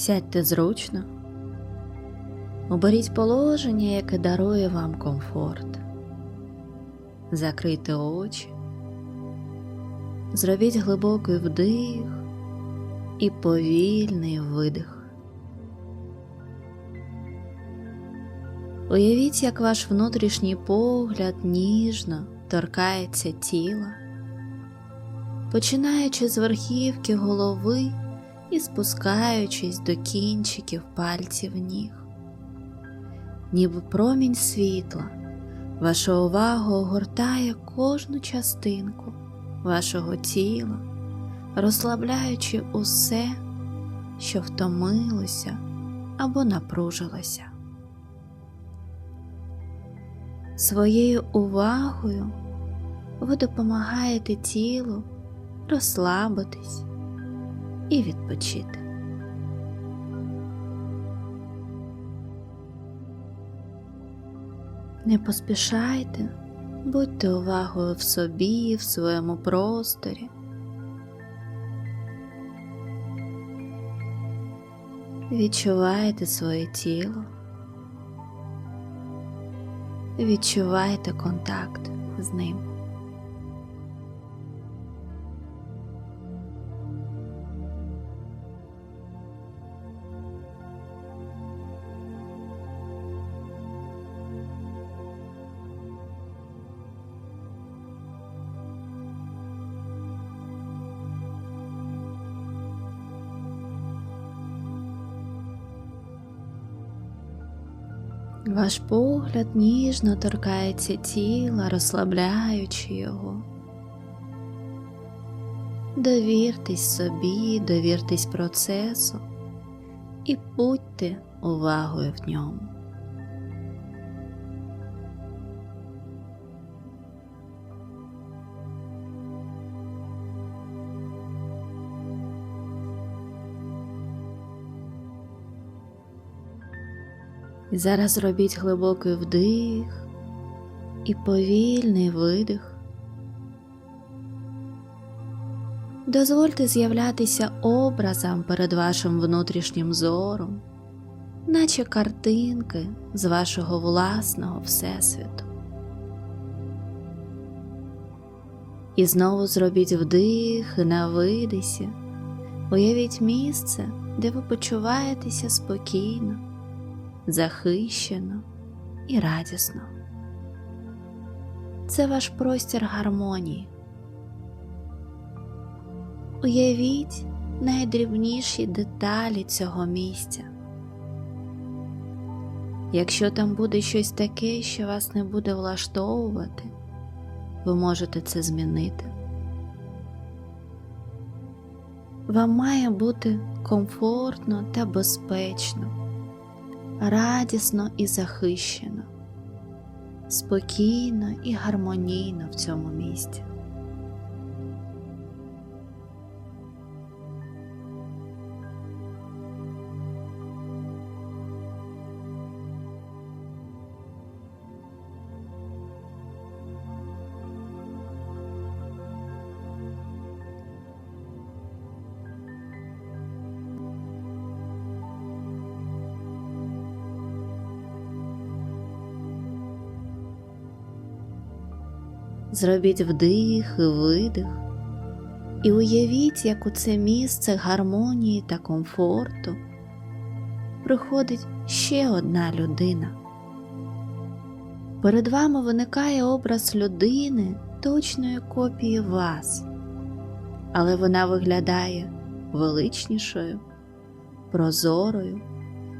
Сядьте зручно, оберіть положення, яке дарує вам комфорт. Закрийте очі, зробіть глибокий вдих і повільний видих. Уявіть, як ваш внутрішній погляд ніжно торкається тіла, починаючи з верхівки голови і спускаючись до кінчиків пальців ніг. Ніби промінь світла, ваша увага огортає кожну частинку вашого тіла, розслабляючи усе, що втомилося або напружилося. Своєю увагою ви допомагаєте тілу розслабитись і відпочити. Не поспішайте, будьте увагою в собі, в своєму просторі. Відчувайте своє тіло. Відчувайте контакт з ним. Ваш погляд ніжно торкається тіла, розслабляючи його. Довіртесь собі, довіртесь процесу і будьте увагою в ньому. І зараз робіть глибокий вдих і повільний видих. Дозвольте з'являтися образом перед вашим внутрішнім зором, наче картинки з вашого власного Всесвіту. І знову зробіть вдих на видисі, уявіть місце, де ви почуваєтеся спокійно захищено і радісно. Це ваш простір гармонії. Уявіть найдрібніші деталі цього місця. Якщо там буде щось таке, що вас не буде влаштовувати, ви можете це змінити. Вам має бути комфортно та безпечно радісно і захищено, спокійно і гармонійно в цьому місці. Зробіть вдих і видих, і уявіть, як у це місце гармонії та комфорту приходить ще одна людина. Перед вами виникає образ людини точної копії вас, але вона виглядає величнішою, прозорою,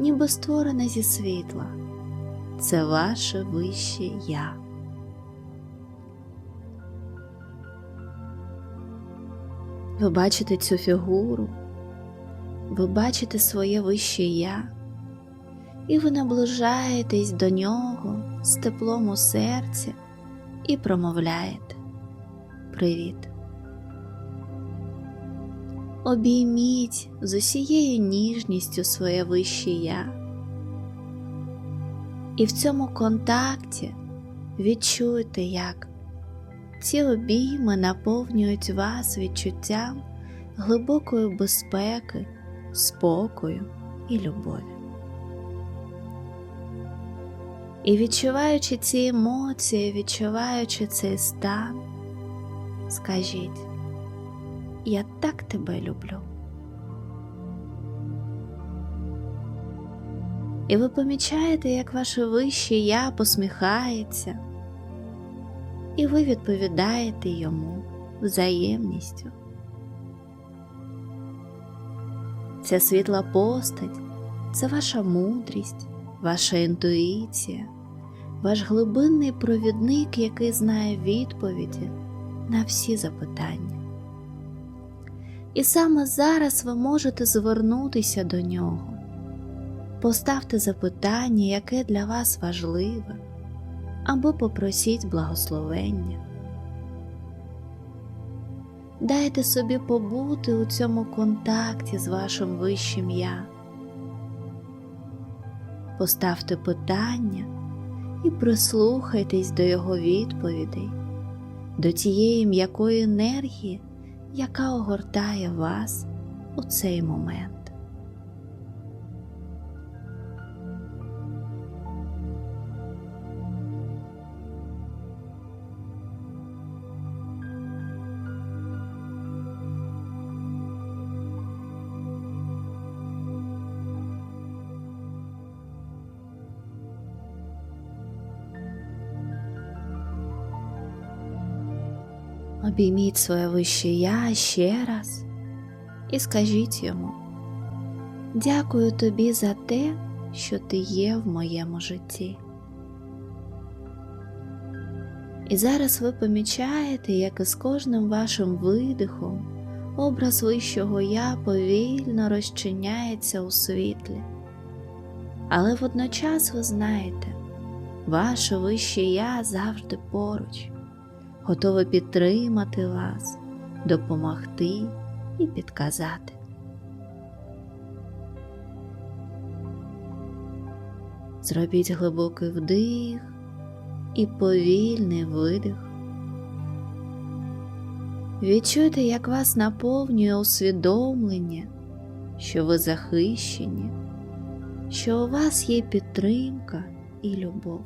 ніби створена зі світла. Це ваше вище я. Ви бачите цю фігуру, ви бачите своє вище я, і ви наближаєтесь до нього з теплом у серці і промовляєте Привіт. Обійміть з усією ніжністю своє вище я. І в цьому контакті відчуйте, як ці обійми наповнюють вас відчуттям глибокої безпеки, спокою і любові. І відчуваючи ці емоції, відчуваючи цей стан, скажіть, я так тебе люблю. І ви помічаєте, як ваше вище я посміхається, і ви відповідаєте йому взаємністю. Ця світла постать це ваша мудрість, ваша інтуїція, ваш глибинний провідник, який знає відповіді на всі запитання. І саме зараз ви можете звернутися до нього. Поставте запитання, яке для вас важливе, або попросіть благословення. Дайте собі побути у цьому контакті з вашим вищим я. Поставте питання і прислухайтесь до його відповідей, до тієї м'якої енергії, яка огортає вас у цей момент. Обійміть своє вище я ще раз і скажіть йому: Дякую тобі за те, що ти є в моєму житті. І зараз ви помічаєте, як із кожним вашим видихом образ вищого я повільно розчиняється у світлі. Але водночас ви знаєте, ваше вище я завжди поруч готове підтримати вас, допомогти і підказати. Зробіть глибокий вдих і повільний видих. Відчуйте, як вас наповнює усвідомлення, що ви захищені, що у вас є підтримка і любов.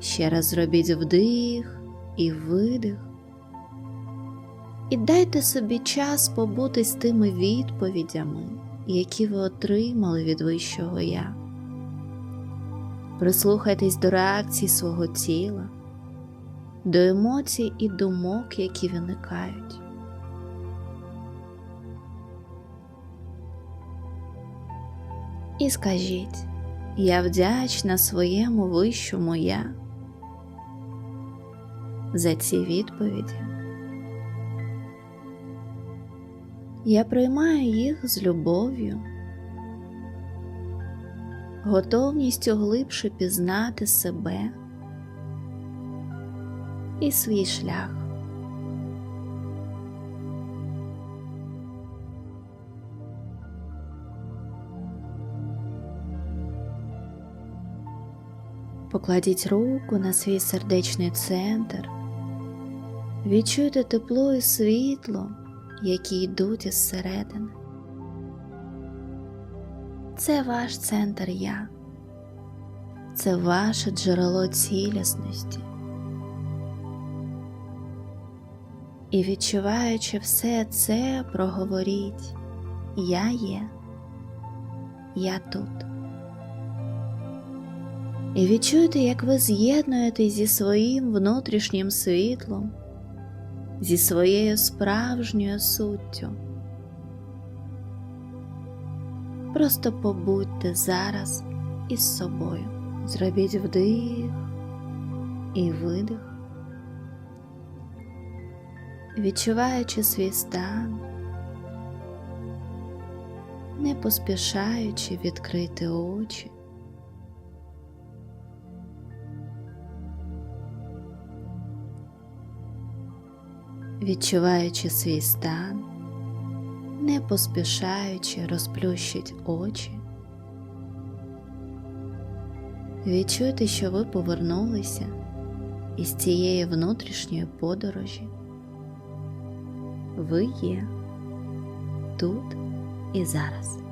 Ще раз зробіть вдих і видих. І дайте собі час побути з тими відповідями, які ви отримали від Вищого Я. Прислухайтесь до реакцій свого тіла, до емоцій і думок, які виникають. І скажіть, я вдячна своєму вищому я за ці відповіді. Я приймаю їх з любов'ю, готовністю глибше пізнати себе і свій шлях. Покладіть руку на свій сердечний центр, відчуйте тепло і світло, які йдуть із середини. Це ваш центр я, це ваше джерело цілісності. І відчуваючи все це, проговоріть Я є, я тут. І відчуйте, як ви з'єднуєтесь зі своїм внутрішнім світлом, зі своєю справжньою суттю. Просто побудьте зараз із собою. Зробіть вдих і видих, відчуваючи свій стан, не поспішаючи відкрити очі. Відчуваючи свій стан, не поспішаючи розплющить очі, відчуйте, що ви повернулися із цієї внутрішньої подорожі. Ви є, тут і зараз.